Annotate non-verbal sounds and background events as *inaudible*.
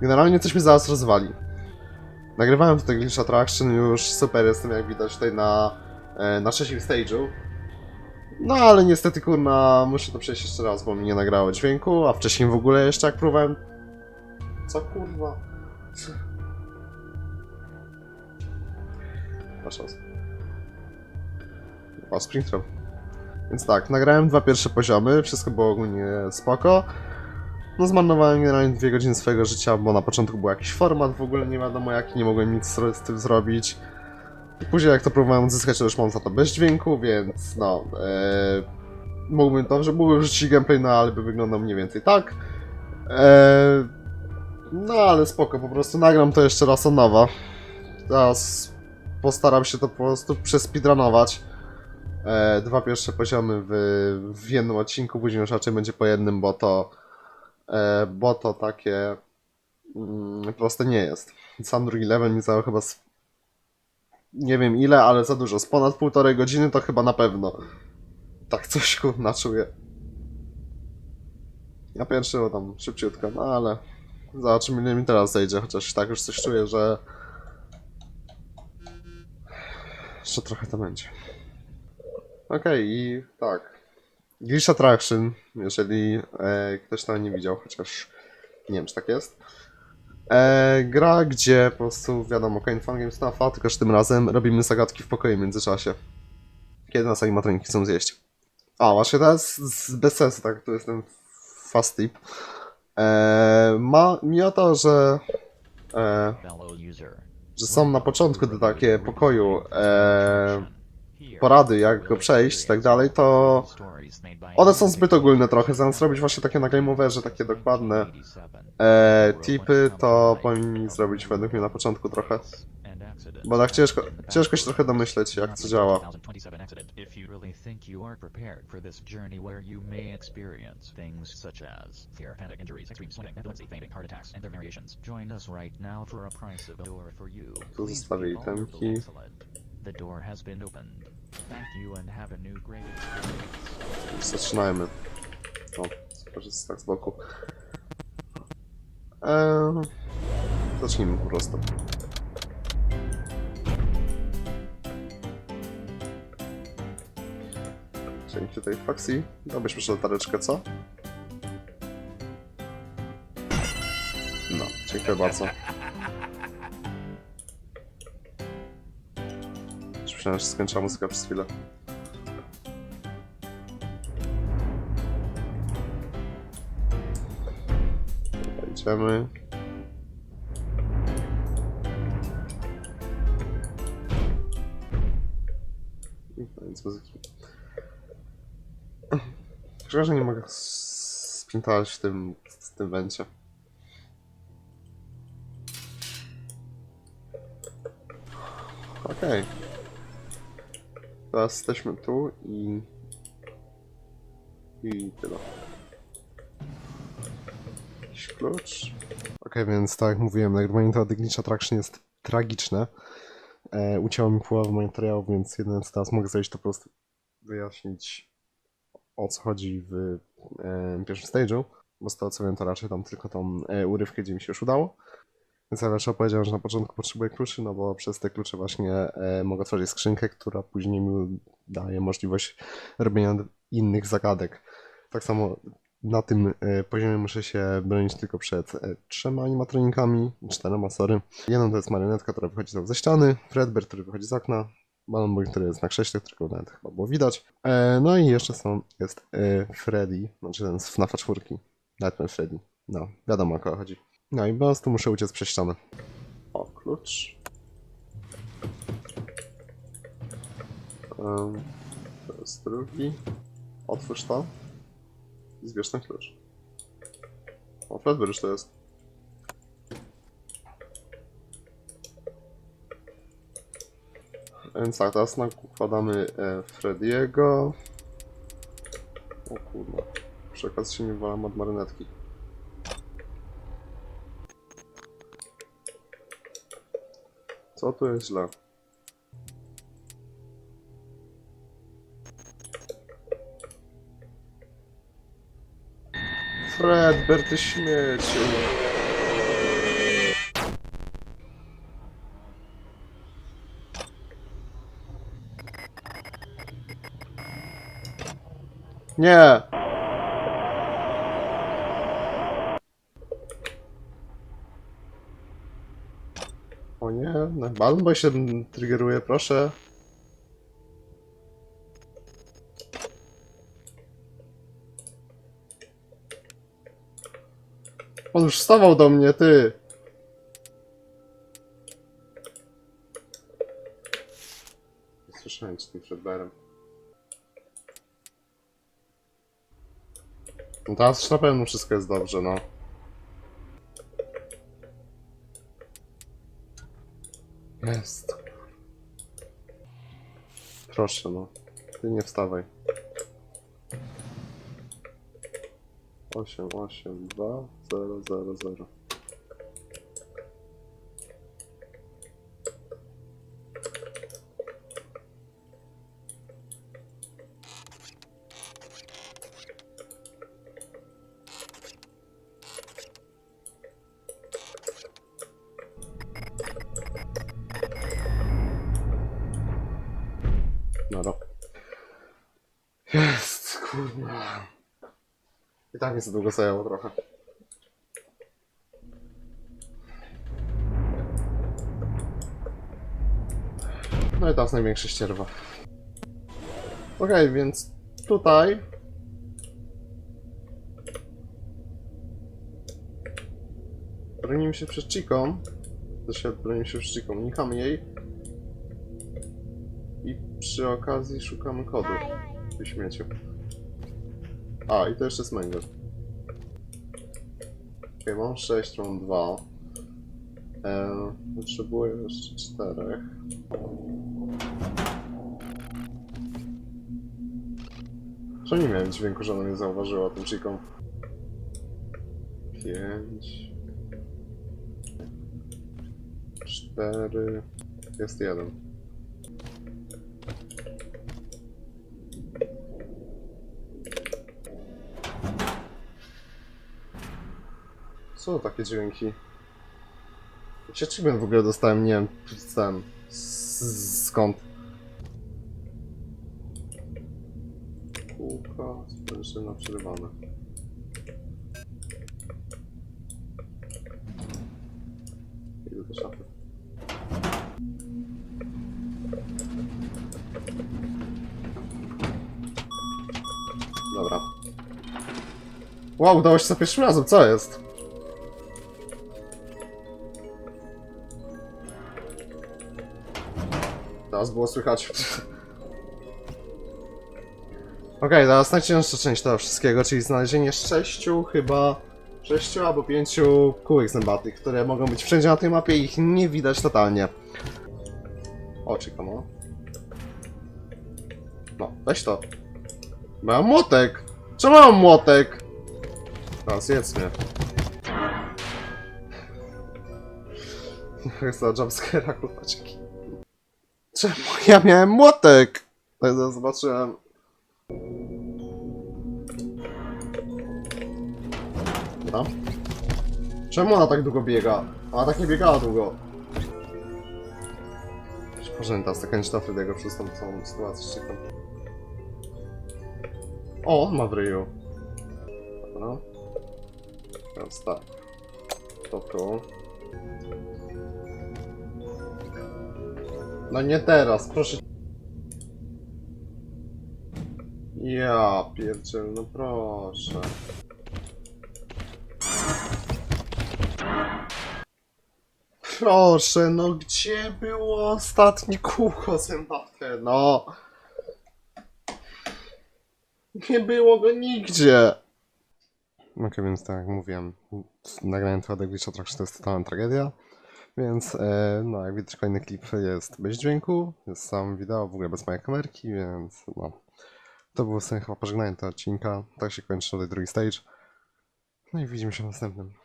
Generalnie coś mi zaraz rozwali. Nagrywałem tutaj Glitch Attraction, już super jestem jak widać tutaj na, e, na trzecim stage'u. No ale niestety kurna, muszę to przejść jeszcze raz, bo mi nie nagrało dźwięku, a wcześniej w ogóle jeszcze jak próbowałem... Co kurwa? Masz czas. O, Springtrap. Więc tak, nagrałem dwa pierwsze poziomy, wszystko było ogólnie spoko. No zmarnowałem generalnie dwie godziny swojego życia, bo na początku był jakiś format w ogóle nie wiadomo jaki, nie mogłem nic z tym zrobić. Później jak to próbowałem odzyskać, to już mam za to bez dźwięku, więc no... E, mógłbym dobrze, mógłbym wrzucić gameplay, no ale by wyglądał mniej więcej tak. E, no ale spoko, po prostu nagram to jeszcze raz od nowa. Teraz postaram się to po prostu przespeedrunować. E, dwa pierwsze poziomy w, w jednym odcinku, później już raczej będzie po jednym, bo to bo to takie mm, proste nie jest. Sam drugi level mi zajął chyba z, nie wiem ile, ale za dużo. Z ponad półtorej godziny to chyba na pewno. Tak coś kurna czuję. Ja pierwszy bo tam szybciutko, no ale zobaczymy ile mi teraz zejdzie, chociaż tak już coś czuję, że jeszcze trochę to będzie. Okej, i tak. Glitch Attraction, jeżeli e, ktoś tego nie widział, chociaż nie wiem, czy tak jest. E, gra, gdzie po prostu wiadomo, Kane Fun Games Staffa, tylko że tym razem robimy zagadki w pokoju w międzyczasie. Kiedy nas animatroniki chcą zjeść. A, właśnie teraz z- bez sensu, tak, tu jest ten fast tip. E, ma mi o to, że e, że są na początku te takie pokoju e, porady, jak go przejść i tak dalej, to one są zbyt ogólne trochę. Zamiast robić właśnie takie na Overze, takie dokładne e, tipy, to powinni zrobić według mnie na początku trochę. Bo tak ciężko, ciężko się trochę domyśleć, jak to działa. 2027 accident. If you really think you are prepared for this journey where you may experience things such as fear, panic, injuries, extreme sweating, epilepsy, fainting, heart attacks, and their variations, join us right now for a price of a door for you. Tu zostawię itemki. The door has been opened. Thank you and have a new great experience. Zaczynajmy. O, skorzystam tak z boku. Eee, zacznijmy po prostu. Dzięki tej fakcji. Dałbyś proszę latareczkę, co? No, dziękuję bardzo. Myślałem, że skończyła muzyka przez chwilę. Idziemy. Koniec muzyki. Szkoda, że nie mogę spintować w tym, w tym wencie. Okej. Teraz jesteśmy tu i... I tyle. Jakiś klucz. Okej, więc tak jak mówiłem, nagrywanie to The Glitch Attraction jest tragiczne. E, ucięło mi połowę materiału, więc jedyne co teraz mogę zrobić to po prostu wyjaśnić o co chodzi w e, pierwszym stage'u, bo z tego co wiem to raczej tam tylko tą e, urywkę, gdzie mi się już udało. Więc raczej powiedziałem, że na początku potrzebuję kluczy, no bo przez te klucze właśnie e, mogę otworzyć skrzynkę, która później mi daje możliwość robienia innych zagadek. Tak samo na tym e, poziomie muszę się bronić tylko przed e, trzema animatronikami, czterema, sorry. Jedną to jest marionetka, która wychodzi tam ze ściany, Fredbear, który wychodzi z okna, Balon Boy, który jest na krześle, którego nawet chyba było widać. E, no i jeszcze są, jest Freddy, znaczy ten z FNAFa 4, Nightmare Freddy. No, wiadomo o kogo chodzi. No i po prostu muszę uciec przez ścianę. O, klucz. To jest drugi. Otwórz to. I zbierz ten klucz. O, już to jest. Więc tak, teraz nakładamy e, Frediego. O kurwa. Przy okazji się nie walam od marynetki. Co tu jest źle? Fred, Berty śmieciu. Nie! O nie, no, Balon Boy się triggeruje, proszę. On już wstawał do mnie, ty! Nie Słyszałem z tym przed berem. No teraz już na pewno wszystko jest dobrze, no. Jest. Proszę, no. Ty nie wstawaj. 8, 8, 2, 0, 0, 0. I tak mi za długo zajęło trochę. No i teraz największe ścierwa. Okej, więc tutaj... Bronimy się przed Chiką. Znaczy, bronimy się przed Chiką. Unikamy jej. I przy okazji szukamy kodu w śmieciu. A, i to jeszcze jest Mengel. Okej, mam 6, mam 2. Eee, potrzebuję jeszcze 4. Że nie miałem dźwięku, że ona mnie zauważyła tym chiką. 5. 4. Jest jeden. Co to takie dźwięki? Gdzie achievement w ogóle dostałem? Nie wiem, s- Skąd? Kółka, sprężyna przerywane. Idę do szafy. Dobra. Wow, udało się za pierwszym razem, co jest? Teraz było słychać. Okej, teraz najcięższa część tego wszystkiego, czyli znalezienie sześciu chyba... sześciu albo pięciu kółek zębatych, które mogą być wszędzie na tej mapie i ich nie widać totalnie. O, czekam, no. No, weź to. Mam młotek! Czemu mam młotek? Teraz jedz mnie. *laughs* Jest to jumpscare'a, kurwa, dzięki. Czemu ja miałem młotek? Tak to zobaczyłem. Dobra. Czemu ona tak długo biega? Ona tak nie biegała długo. Taka niczta Freddy'ego przez tą całą sytuację czekam. O, on ma w ryju. Dobra. Teraz tak. To tu. No nie teraz, proszę. Ja pierdziel, no proszę. Proszę, no gdzie było ostatnie kółko zębate, no? Nie było go nigdzie. Ok, więc tak jak mówiłem, nagranie Glitch Attraction to jest totalna tragedia. Więc, e, no, jak widać, kolejny klip jest bez dźwięku, jest sam wideo, w ogóle bez mojej kamerki, więc, no. To było sobie chyba pożegnanie tego odcinka. Tak się kończy tutaj drugi stage. No i widzimy się w następnym.